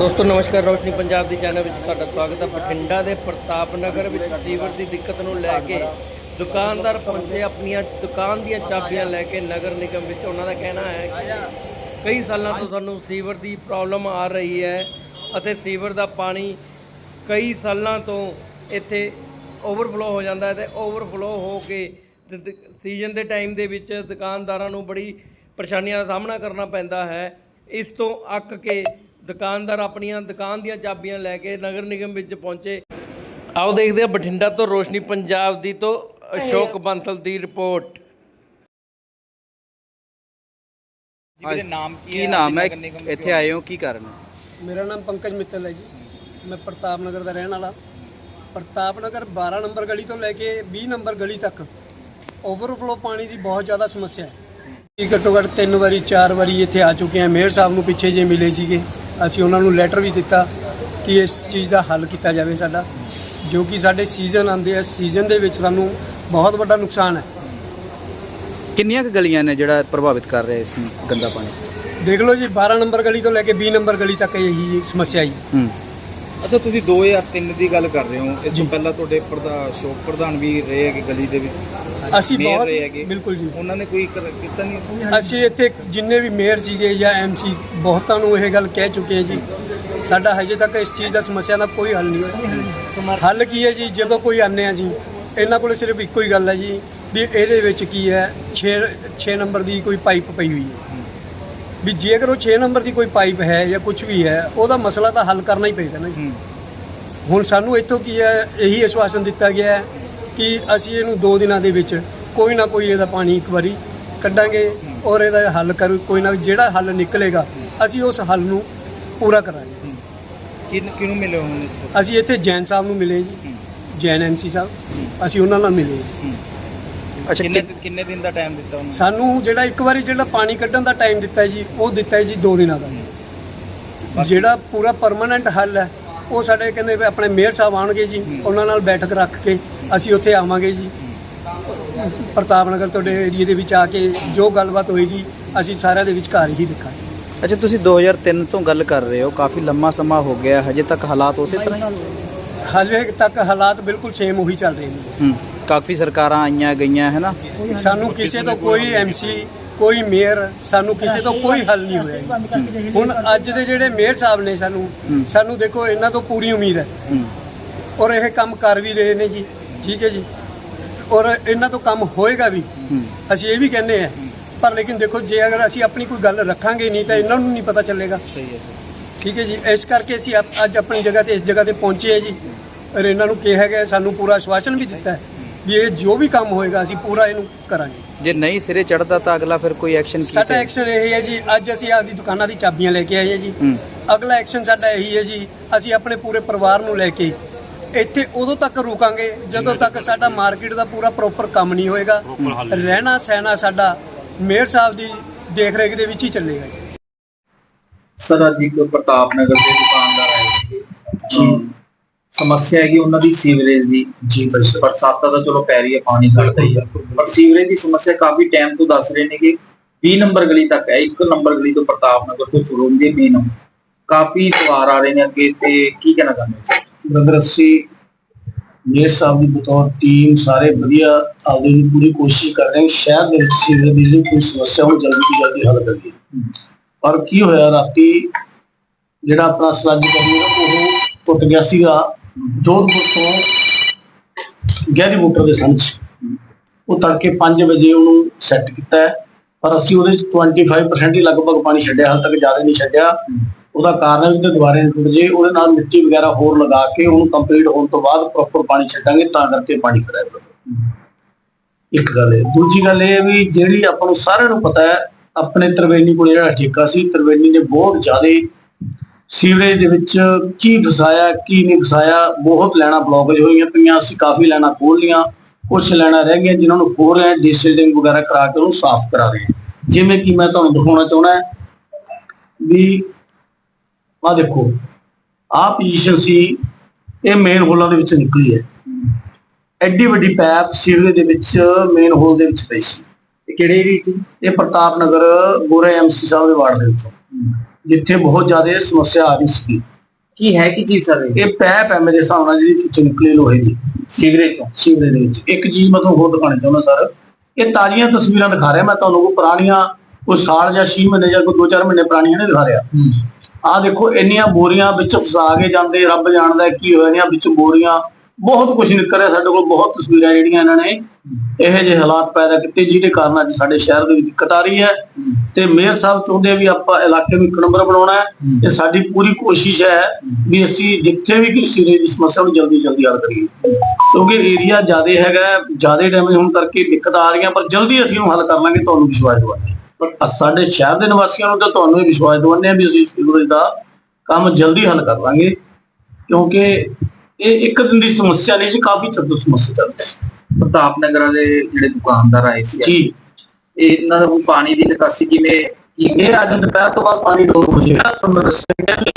ਦੋਸਤੋ, ਨਮਸਕਾਰ, ਰੋਸ਼ਨੀ ਪੰਜਾਬ ਦੀ ਚੈਨਲ ਵਿੱਚ ਤੁਹਾਡਾ ਸਵਾਗਤ ਹੈ। ਬਠਿੰਡਾ ਦੇ ਪ੍ਰਤਾਪ ਨਗਰ ਵਿੱਚ ਸੀਵਰ ਦੀ ਦਿੱਕਤ ਨੂੰ ਲੈ ਕੇ ਦੁਕਾਨਦਾਰ ਪਹੁੰਚੇ ਆਪਣੀਆਂ ਦੁਕਾਨ ਦੀਆਂ ਚਾਬੀਆਂ ਲੈ ਕੇ ਨਗਰ ਨਿਗਮ ਵਿੱਚ ਉਹਨਾਂ ਦਾ ਕਹਿਣਾ ਹੈ ਕਿ ਕਈ ਸਾਲਾਂ ਤੋਂ ਸਾਨੂੰ ਸੀਵਰ ਦੀ ਪ੍ਰੋਬਲਮ ਆ ਰਹੀ ਹੈ ਅਤੇ ਸੀਵਰ ਦਾ ਪਾਣੀ ਕਈ ਸਾਲਾਂ ਤੋਂ ਇੱਥੇ ਓਵਰਫਲੋ ਹੋ ਜਾਂਦਾ ਹੈ ਤੇ ਓਵਰਫਲੋ ਹੋ ਕੇ ਸੀਜ਼ਨ ਦੇ ਟਾਈਮ ਦੇ ਵਿੱਚ ਦੁਕਾਨਦਾਰਾਂ ਨੂੰ ਬੜੀ ਪਰੇਸ਼ਾਨੀਆਂ ਦਾ ਸਾਹਮਣਾ ਕਰਨਾ ਪੈਂਦਾ ਹੈ। ਇਸ ਤੋਂ ਅੱਕ ਕੇ ਦੁਕਾਨਦਾਰ ਆਪਣੀਆਂ ਦੁਕਾਨ ਦੀਆਂ ਚਾਬੀਆਂ ਲੈ ਕੇ ਨਗਰ ਨਿਗਮ ਵਿੱਚ ਪਹੁੰਚੇ। ਆਓ ਦੇਖਦੇ ਹਾਂ ਬਠਿੰਡਾ ਤੋਂ ਰੋਸ਼ਨੀ ਪੰਜਾਬ ਦੀ ਤੋਂ ਅਸ਼ੋਕ ਬੰਸਲ ਦੀ ਰਿਪੋਰਟ। ਜੀ ਵੀਰੇ ਨਾਮ ਕੀ ਨਾਮ ਹੈ? ਇੱਥੇ ਆਏ ਹੋ ਕੀ ਕਾਰਨ ਮੇਰਾ ਨਾਮ ਪੰਕਜ ਮਿੱਤਲ ਹੈ ਜੀ। ਮੈਂ ਪ੍ਰਤਾਪ ਨਗਰ ਦਾ ਰਹਿਣ ਵਾਲਾ। ਪ੍ਰਤਾਪ ਨਗਰ 12 ਨੰਬਰ ਗਲੀ ਤੋਂ ਲੈ ਕੇ 20 ਨੰਬਰ ਗਲੀ ਤੱਕ ਓਵਰਫਲੋ ਪਾਣੀ ਦੀ ਬਹੁਤ ਜ਼ਿਆਦਾ ਸਮੱਸਿਆ ਹੈ। ਇਹ ਘੱਟੋ ਘੱਟ ਤਿੰਨ ਵਾਰੀ ਚਾਰ ਵਾਰੀ ਇੱਥੇ ਆ ਚੁੱਕੇ ਹਾਂ। ਮੇਅਰ ਸਾਹਿਬ ਨੂੰ ਪਿੱਛੇ ਜੇ ਮਿਲੇ ਸੀਗੇ। ਅਸੀਂ ਉਹਨਾਂ ਨੂੰ ਲੈਟਰ ਵੀ ਦਿੱਤਾ ਕਿ ਇਸ ਚੀਜ਼ ਦਾ ਹੱਲ ਕੀਤਾ ਜਾਵੇ ਸਾਡਾ ਜੋ ਕਿ ਸਾਡੇ ਸੀਜ਼ਨ ਆਉਂਦੇ ਆ ਸੀਜ਼ਨ ਦੇ ਵਿੱਚ ਸਾਨੂੰ ਬਹੁਤ ਵੱਡਾ ਨੁਕਸਾਨ ਹੈ। ਕਿੰਨੀਆਂ ਕੁ ਗਲੀਆਂ ਨੇ ਜਿਹੜਾ ਪ੍ਰਭਾਵਿਤ ਕਰ ਰਿਹਾ ਇਸ ਗੰਦਾ ਪਾਣੀ? ਦੇਖ ਲਓ ਜੀ 12 ਨੰਬਰ ਗਲੀ ਤੋਂ ਲੈ ਕੇ 20 ਨੰਬਰ ਗਲੀ ਤੱਕ ਇਹੀ ਸਮੱਸਿਆ ਹੂੰ। ਅੱਛਾ ਤੁਸੀਂ 2003 ਦੀ ਗੱਲ ਕਰ ਰਹੇ ਹੋ। ਇਸ ਤੋਂ ਪਹਿਲਾਂ ਤੁਹਾਡੇ ਪ੍ਰਧਾਨ ਸ਼ੋਕ ਪ੍ਰਧਾਨ ਵੀ ਰਹੇ ਹੈਗੇ ਗਲੀ ਦੇ ਵਿੱਚ। ਅਸੀਂ ਬਹੁਤ ਰਹੇ ਹੈਗੇ। ਬਿਲਕੁਲ ਜੀ। ਉਹਨਾਂ ਨੇ ਕੋਈ ਕੀਤਾ ਨਹੀਂ? ਅਸੀਂ ਇੱਥੇ ਜਿੰਨੇ ਵੀ ਮੇਅਰ ਸੀਗੇ ਜਾਂ ਐਮਸੀ ਬਹੁਤਾਂ ਨੂੰ ਇਹ ਗੱਲ ਕਹਿ ਚੁੱਕੇ ਹਾਂ ਜੀ। ਸਾਡਾ ਹਜੇ ਤੱਕ ਇਸ ਚੀਜ਼ ਦਾ ਸਮੱਸਿਆ ਦਾ ਕੋਈ ਹੱਲ ਨਹੀਂ ਹੋਇਆ। ਹੱਲ ਕੀ ਹੈ ਜੀ? ਜਦੋਂ ਕੋਈ ਆਨੇ ਆ ਜੀ ਇਹਨਾਂ ਕੋਲ ਸਿਰਫ ਇੱਕੋ ਹੀ ਗੱਲ ਹੈ ਜੀ ਵੀ ਇਹਦੇ ਵਿੱਚ ਕੀ ਹੈ? 6 6 ਨੰਬਰ ਦੀ ਕੋਈ ਪਾਈਪ ਪਈ ਹੋਈ ਹੈ। ਵੀ ਜੇਕਰ ਉਹ 6 ਨੰਬਰ ਦੀ ਕੋਈ ਪਾਈਪ ਹੈ ਜਾਂ ਕੁਝ ਵੀ ਹੈ ਉਹਦਾ ਮਸਲਾ ਤਾਂ ਹੱਲ ਕਰਨਾ ਹੀ ਪਏਗਾ ਨਾ ਜੀ। ਹੁਣ ਸਾਨੂੰ ਇੱਥੋਂ ਕੀ ਹੈ ਇਹੀ ਆਸ਼ਵਾਸਨ ਦਿੱਤਾ ਗਿਆ ਹੈ ਕਿ ਅਸੀਂ ਇਹਨੂੰ 2 ਦਿਨਾਂ ਦੇ ਵਿੱਚ ਕੋਈ ਨਾ ਕੋਈ ਇਹਦਾ ਪਾਣੀ ਇੱਕ ਵਾਰੀ ਕੱਢਾਂਗੇ ਔਰ ਇਹਦਾ ਹੱਲ ਕਰ ਕੋਈ ਨਾ ਜਿਹੜਾ ਹੱਲ ਨਿਕਲੇਗਾ ਅਸੀਂ ਉਸ ਹੱਲ ਨੂੰ ਪੂਰਾ ਕਰਾਂਗੇ। ਕਿਨ ਕਿਹਨੂੰ ਮਿਲੇ ਹੁਣ? ਅਸੀਂ ਇੱਥੇ ਜੈਨ ਸਾਹਿਬ ਨੂੰ ਮਿਲੇ ਜੀ। ਜੈਨ ਐਮਸੀ ਸਾਹਿਬ। ਅਸੀਂ ਉਹਨਾਂ ਨਾਲ ਮਿਲੇ ਅੱਛਾ ਕਿੰਨੇ ਕਿ- ਕਿੰਨੇ ਦਿਨ ਦਾ ਟਾਈਮ ਦਿੱਤਾ ਉਹਨੂੰ? ਸਾਨੂੰ ਜਿਹੜਾ ਇੱਕ ਵਾਰੀ ਜਿਹੜਾ ਪਾਣੀ ਕੱਢਣ ਦਾ ਟਾਈਮ ਦਿੱਤਾ ਹੈ ਜੀ ਉਹ ਦਿੱਤਾ ਹੈ ਜੀ 2 ਦਿਨਾਂ ਦਾ। ਜਿਹੜਾ ਪੂਰਾ ਪਰਮਾਨੈਂਟ ਹੱਲ ਹੈ ਉਹ ਸਾਡੇ ਕਹਿੰਦੇ ਵੀ ਆਪਣੇ ਮੇਅਰ ਸਾਹਿਬ ਆਉਣਗੇ ਜੀ ਉਹਨਾਂ ਨਾਲ ਬੈਠਕ ਰੱਖ ਕੇ ਅਸੀਂ ਉੱਥੇ ਆਵਾਂਗੇ ਜੀ। ਪ੍ਰਤਾਪ ਨਗਰ ਤੁਹਾਡੇ ਏਰੀਏ ਦੇ ਵਿੱਚ ਆ ਕੇ ਜੋ ਗੱਲਬਾਤ ਹੋਏਗੀ ਅਸੀਂ ਸਾਰਿਆਂ ਦੇ ਵਿਚਕਾਰ ਹੀ ਦੇਖਾਂਗੇ। ਅੱਛਾ ਤੁਸੀਂ 2003 ਤੋਂ ਗੱਲ ਕਰ ਰਹੇ ਹੋ ਕਾਫੀ ਲੰਮਾ ਸਮਾਂ ਹੋ ਗਿਆ ਹਜੇ ਤੱਕ ਹਾਲਾਤ ਉਸੇ ਤਰ੍ਹਾਂ ਹੀ? ਹਾਲੇ ਤੱਕ ਹਾਲਾਤ ਬਿਲਕੁਲ ਸੇਮ ਉਹੀ ਚੱਲ ਰਹੇ ਨੇ। ਹੂੰ। ਕਾਫੀ ਸਰਕਾਰਾਂ ਆਈਆਂ ਗਈਆਂ ਹੈ ਨਾ? ਸਾਨੂੰ ਕਿਸੇ ਤੋਂ ਕੋਈ ਐਮਸੀ ਕੋਈ ਮੇਅਰ ਸਾਨੂੰ ਕਿਸੇ ਤੋਂ ਕੋਈ ਹੱਲ ਨਹੀਂ ਹੋਇਆ ਜੀ। ਹੁਣ ਅੱਜ ਦੇ ਜਿਹੜੇ ਮੇਅਰ ਸਾਹਿਬ ਨੇ ਸਾਨੂੰ ਸਾਨੂੰ ਦੇਖੋ ਇਹਨਾਂ ਤੋਂ ਪੂਰੀ ਉਮੀਦ ਹੈ। ਹੂੰ। ਔਰ ਇਹ ਕੰਮ ਕਰ ਵੀ ਰਹੇ ਨੇ ਜੀ ਠੀਕ ਹੈ ਜੀ। ਔਰ ਇਹਨਾਂ ਤੋਂ ਕੰਮ ਹੋਏਗਾ ਵੀ ਅਸੀਂ ਇਹ ਵੀ ਕਹਿੰਦੇ ਆ ਪਰ ਲੇਕਿਨ ਦੇਖੋ ਜੇ ਅਗਰ ਅਸੀਂ ਆਪਣੀ ਕੋਈ ਗੱਲ ਰੱਖਾਂਗੇ ਨਹੀਂ ਤਾਂ ਇਹਨਾਂ ਨੂੰ ਨਹੀਂ ਪਤਾ ਚੱਲੇਗਾ। ਸਹੀ ਹੈ ਸਰ ਠੀਕ ਹੈ ਜੀ ਇਸ ਕਰਕੇ ਅਸੀਂ ਅੱਜ ਆਪਣੀ ਜਗ੍ਹਾ ਤੇ ਇਸ ਜਗ੍ਹਾ ਤੇ ਪਹੁੰਚੇ ਹਾਂ ਜੀ। ਔਰ ਇਹਨਾਂ ਨੂੰ ਕਿਹਾ ਗਿਆ ਸਾਨੂੰ ਪੂਰਾ ਆਸ਼ਵਾਸਨ ਵੀ ਦਿੱਤਾ ਹੈ। ਵੀ ਇਹ ਜੋ ਵੀ ਕੰਮ ਹੋਏਗਾ ਅਸੀਂ ਪੂਰਾ ਇਹਨੂੰ ਕਰਾਂਗੇ। ਜੇ ਨਹੀਂ ਸਿਰੇ ਚੜਦਾ ਤਾਂ ਅਗਲਾ ਫਿਰ ਕੋਈ ਐਕਸ਼ਨ ਕੀ ਸਾਡਾ ਐਕਸ਼ਨ ਇਹ ਹੈ ਜੀ ਅੱਜ ਅਸੀਂ ਆਪਦੀ ਦੁਕਾਨਾਂ ਦੀ ਚਾਬੀਆਂ ਲੈ ਕੇ ਆਏ ਹਾਂ ਜੀ। ਹੂੰ। ਅਗਲਾ ਐਕਸ਼ਨ ਸਾਡਾ ਇਹੀ ਹੈ ਜੀ ਅਸੀਂ ਆਪਣੇ ਪੂਰੇ ਪਰਿਵਾਰ ਨੂੰ ਲੈ ਕੇ ਇੱਥੇ ਉਦੋਂ ਤੱਕ ਰੁਕਾਂਗੇ ਜਦੋਂ ਤੱਕ ਸਾਡਾ ਮਾਰਕੀਟ ਦਾ ਪੂਰਾ ਪ੍ਰੋਪਰ ਕੰਮ ਨਹੀਂ ਹੋਏਗਾ। ਰਹਿਣਾ ਸਹਿਣਾ ਸਾਡਾ ਮੇਅਰ ਸਾਹਿਬ ਦੀ ਦੇਖ ਰੇਖ ਦੇ ਵਿੱਚ ਹੀ ਚੱਲੇਗਾ ਜੀ। ਸਰ ਅੱਜ ਇੱਕ ਪ੍ਰਤਾਪ ਨਗਰ ਦੇ ਦੁਕਾਨਦਾਰ ਆਏ ਸੀ। ਜੀ। ਸਮੱਸਿਆ ਹੈਗੀ ਉਹਨਾਂ ਦੀ ਸੀਵਰੇਜ ਦੀ। ਜੀ ਬਰਸਾਤਾਂ ਦਾ ਚਲੋ ਪੈ ਰਹੀ ਹੈ ਪਾਣੀ ਖੜਦਾ ਹੀ। ਹੈ ਪਰ ਸੀਵਰੇਜ ਦੀ ਸਮੱਸਿਆ ਕਾਫੀ ਟਾਈਮ ਤੋਂ ਦੱਸ ਰਹੇ ਨੇ ਕਿ 20 ਨੰਬਰ ਗਲੀ ਤੱਕ ਹੈ। ਇੱਕ ਨੰਬਰ ਗਲੀ ਤੋਂ ਪ੍ਰਤਾਪ ਨਗਰ ਤੋਂ ਹੈ 20 ਨੰਬਰ ਕਾਫੀ ਸਵਾਰ ਆ ਰਹੇ ਨੇ ਅੱਗੇ ਤੇ ਕੀ ਕਹਿਣਾ ਚਾਹੁੰਦੇ ਹੋ? ਬ੍ਰਦਰ ਅਸੀਂ ਮੇਅਰ ਸਾਹਿਬ ਦੀ ਬਤੌਰ ਟੀਮ ਸਾਰੇ ਵਧੀਆ ਆਪਦੀ ਦੀ ਪੂਰੀ ਕੋਸ਼ਿਸ਼ ਕਰ ਰਹੇ ਹਾਂ। ਸ਼ਹਿਰ ਦੇ ਵਿੱਚ ਸੀਵਰੇਜ ਦੀ ਕੋਈ ਸਮੱਸਿਆ ਉਹ ਜਲਦੀ ਤੋਂ ਜਲਦੀ ਹੱਲ ਕਰੀਏ। ਪਰ ਕੀ ਹੋਇਆ ਰਾਤੀ ਜਿਹੜਾ ਆਪਣਾ ਸਲੱਜ ਕਰੀ ਉਹ ਟੁੱਟ ਗਿਆ ਸੀਗਾ। ਜੋਧਪੁਰ ਤੋਂ ਗਹਿਰੀ ਮੋਟਰ ਦੇ ਸੰਚ। ਉਹ ਤੜਕੇ 5 ਵਜੇ ਉਹਨੂੰ ਸੈੱਟ ਕੀਤਾ ਪਰ ਅਸੀਂ ਉਹਦੇ ਚ 25% ਹੀ ਲਗਭਗ ਪਾਣੀ ਛੱਡਿਆ, ਹਾਲ ਤੱਕ ਜ਼ਿਆਦਾ ਨਹੀਂ ਛੱਡਿਆ। ਉਹਦਾ ਕਾਰਨ ਵੀ ਤੇ ਦੁਬਾਰੇ ਟੁੱਟ ਜੇ ਉਹਦੇ ਨਾਲ ਮਿੱਟੀ ਵਗੈਰਾ ਹੋਰ ਲਗਾ ਕੇ ਉਹਨੂੰ ਕੰਪਲੀਟ ਹੋਣ ਤੋਂ ਬਾਅਦ ਪ੍ਰੋਪਰ ਪਾਣੀ ਛੱਡਾਂਗੇ, ਤਾਂ ਕਰਕੇ ਪਾਣੀ ਖੜਾ ਹੈ ਇੱਕ ਗੱਲ ਹੈ ਦੂਜੀ ਗੱਲ ਇਹ ਵੀ ਜਿਹੜੀ ਆਪਾਂ ਨੂੰ ਸਾਰਿਆਂ ਨੂੰ ਪਤਾ ਹੈ, ਆਪਣੇ ਤਰਵੇਨੀ ਕੋਲ ਜਿਹੜਾ ਠੇਕਾ ਸੀ, ਤਰਵੇਨੀ ਨੇ ਬਹੁਤ ਜ਼ਿਆਦਾ ਸੀਵਰੇਜ ਦੇ ਵਿੱਚ ਕੀ ਫਸਾਇਆ, ਕੀ ਨਹੀਂ ਫਸਾਇਆ, ਬਹੁਤ ਲੈਣਾ ਬਲੌਕੇਜ ਹੋਈਆਂ ਪਈਆਂ, ਅਸੀਂ ਕਾਫੀ ਲੈਣਾ ਖੋਲ ਲੀਆਂ ਕੁਝ ਲੈਣਾ ਰਹਿ ਗਈਆਂ ਜਿਨ੍ਹਾਂ ਨੂੰ ਖੋਲ ਰਹੇ ਡੀਸਲਡਿੰਗ ਵਗੈਰਾ ਕਰਾ ਕੇ ਉਹਨੂੰ ਸਾਫ਼ ਕਰਾ ਰਹੇ ਹਾਂ। ਜਿਵੇਂ ਕਿ ਮੈਂ ਤੁਹਾਨੂੰ ਦਿਖਾਉਣਾ ਚਾਹੁੰਦਾ ਵੀ ਆਹ ਦੇਖੋ, ਆਹ ਪੋਜੀਸ਼ਨ ਸੀ, ਇਹ ਮੇਨ ਹੋਲਾਂ ਦੇ ਵਿੱਚ ਨਿਕਲੀ ਹੈ। ਐਡੀ ਵੱਡੀ ਪੈਪ ਸੀਵਰੇਜ ਦੇ ਵਿੱਚ ਮੇਨ ਹੋਲ ਦੇ ਵਿੱਚ ਪਈ ਸੀ। ਇਹ ਕਿਹੜੇ ਏਰੀਏ ਚ? ਇਹ ਪ੍ਰਤਾਪ ਨਗਰ ਗੋਰੇ ਐਮਸੀ ਸਾਹਿਬ ਦੇ ਵਾਰਡ ਦੇ ਵਿੱਚੋਂ। ਜਿੱਥੇ ਬਹੁਤ ਜ਼ਿਆਦਾ ਸਮੱਸਿਆ ਆ ਰਹੀ ਸੀ ਕੀ ਹੈ ਕੀ ਚੀਜ਼ ਸਰ ਇਹ? ਪੈਪ ਹੈ ਮੇਰੇ ਹਿਸਾਬ ਨਾਲ ਜਿਹੜੀ ਵਿੱਚੋਂ ਨਿਕਲੇ ਲੋਹੇ ਦੀ। ਸੀਵਰੇਜ ਤੋਂ ਸੀਵਰੇਜ ਦੇ ਵਿੱਚ। ਇੱਕ ਚੀਜ਼ ਮੈਂ ਤੁਹਾਨੂੰ ਹੋਰ ਦਿਖਾਣੀ ਚਾਹੁੰਦਾ ਸਰ। ਇਹ ਤਾਜ਼ੀਆਂ ਤਸਵੀਰਾਂ ਦਿਖਾ ਰਿਹਾ ਮੈਂ ਤੁਹਾਨੂੰ ਕੋਈ ਪੁਰਾਣੀਆਂ ਕੋਈ ਸਾਲ ਜਾਂ 6 ਮਹੀਨੇ ਜਾਂ ਕੋਈ 2-4 ਮਹੀਨੇ ਪੁਰਾਣੀਆਂ ਨਹੀਂ ਦਿਖਾ ਰਿਹਾ। ਆਹ ਦੇਖੋ ਇੰਨੀਆਂ ਬੋਰੀਆਂ ਵਿੱਚ ਫਸਾ ਕੇ ਜਾਂਦੇ ਰੱਬ ਜਾਣਦਾ ਕੀ ਹੋਇਆ ਨੇ ਵਿੱਚ ਬੋਰੀਆਂ। ਬਹੁਤ ਕੁਝ ਨਿਕਲ ਰਿਹਾ ਸਾਡੇ ਕੋਲ ਬਹੁਤ ਤਸਵੀਰਾਂ ਜਿਹੜੀਆਂ ਇਹਨਾਂ ਨੇ ਇਹੋ ਜਿਹੇ ਹਾਲਾਤ ਪੈਦਾ ਕੀਤੇ ਜਿਹਦੇ ਕਾਰਨ ਅੱਜ ਸਾਡੇ ਸ਼ਹਿਰ ਦੇ ਵਿੱਚ ਦਿੱਕਤ ਆ ਰਹੀ ਹੈ। ਤੇ ਮੇਅਰ ਸਾਹਿਬ ਚਾਹੁੰਦੇ ਆ ਵੀ ਆਪਾਂ ਇਲਾਕੇ ਨੂੰ ਇੱਕ ਨੰਬਰ ਬਣਾਉਣਾ ਹੈ। ਇਹ ਸਾਡੀ ਪੂਰੀ ਕੋਸ਼ਿਸ਼ ਹੈ ਵੀ ਅਸੀਂ ਜਿੱਥੇ ਵੀ ਕਿਸੇ ਸੀਵਰੇਜ ਦੀ ਸਮੱਸਿਆ ਨੂੰ ਜਲਦੀ ਜਲਦੀ ਹੱਲ ਕਰੀਏ। ਕਿਉਂਕਿ ਏਰੀਆ ਜ਼ਿਆਦਾ ਹੈਗਾ ਜ਼ਿਆਦਾ ਡੈਮੇਜ ਹੋਣ ਕਰਕੇ ਦਿੱਕਤ ਆ ਰਹੀਆਂ ਪਰ ਜਲਦੀ ਅਸੀਂ ਉਹਨੂੰ ਹੱਲ ਕਰ ਲਾਂਗੇ ਤੁਹਾਨੂੰ ਵਿਸ਼ਵਾਸ ਦਿਵਾਉਂਦੇ। ਪਰ ਸਾਡੇ ਸ਼ਹਿਰ ਦੇ ਨਿਵਾਸੀਆਂ ਨੂੰ ਤਾਂ ਤੁਹਾਨੂੰ ਇਹ ਵਿਸ਼ਵਾਸ ਦਿਵਾਉਂਦੇ ਹਾਂ ਵੀ ਅਸੀਂ ਸੀਵਰੇਜ ਦਾ ਕੰਮ ਜਲਦੀ ਹੱਲ ਕਰ ਲਾਂਗੇ। ਕਿਉਂਕਿ ਇਹ ਇੱਕ ਦਿਨ ਦੀ ਸਮੱਸਿਆ ਨਹੀਂ ਸੀ ਕਾਫੀ ਚਿਰ ਤੋਂ ਸਮੱਸਿਆ ਚੱਲ ਰਹੀ ਪ੍ਰਤਾਪ ਨਗਰ ਦੇ ਜਿਹੜੇ ਦੁਕਾਨਦਾਰ ਆਏ ਸੀ। ਜੀ। ਇਹਨਾਂ ਨੂੰ ਪਾਣੀ ਦੀ ਨਿਕਾਸੀ ਕਿਵੇਂ ਇਹ ਅੱਜ ਦੁਪਹਿਰ ਤੋਂ ਬਾਅਦ ਪਾਣੀ ਡੋਲ ਹੋ ਜਾਏਗਾ, ਤੁਹਾਨੂੰ ਦੱਸਿਆ ਕਿ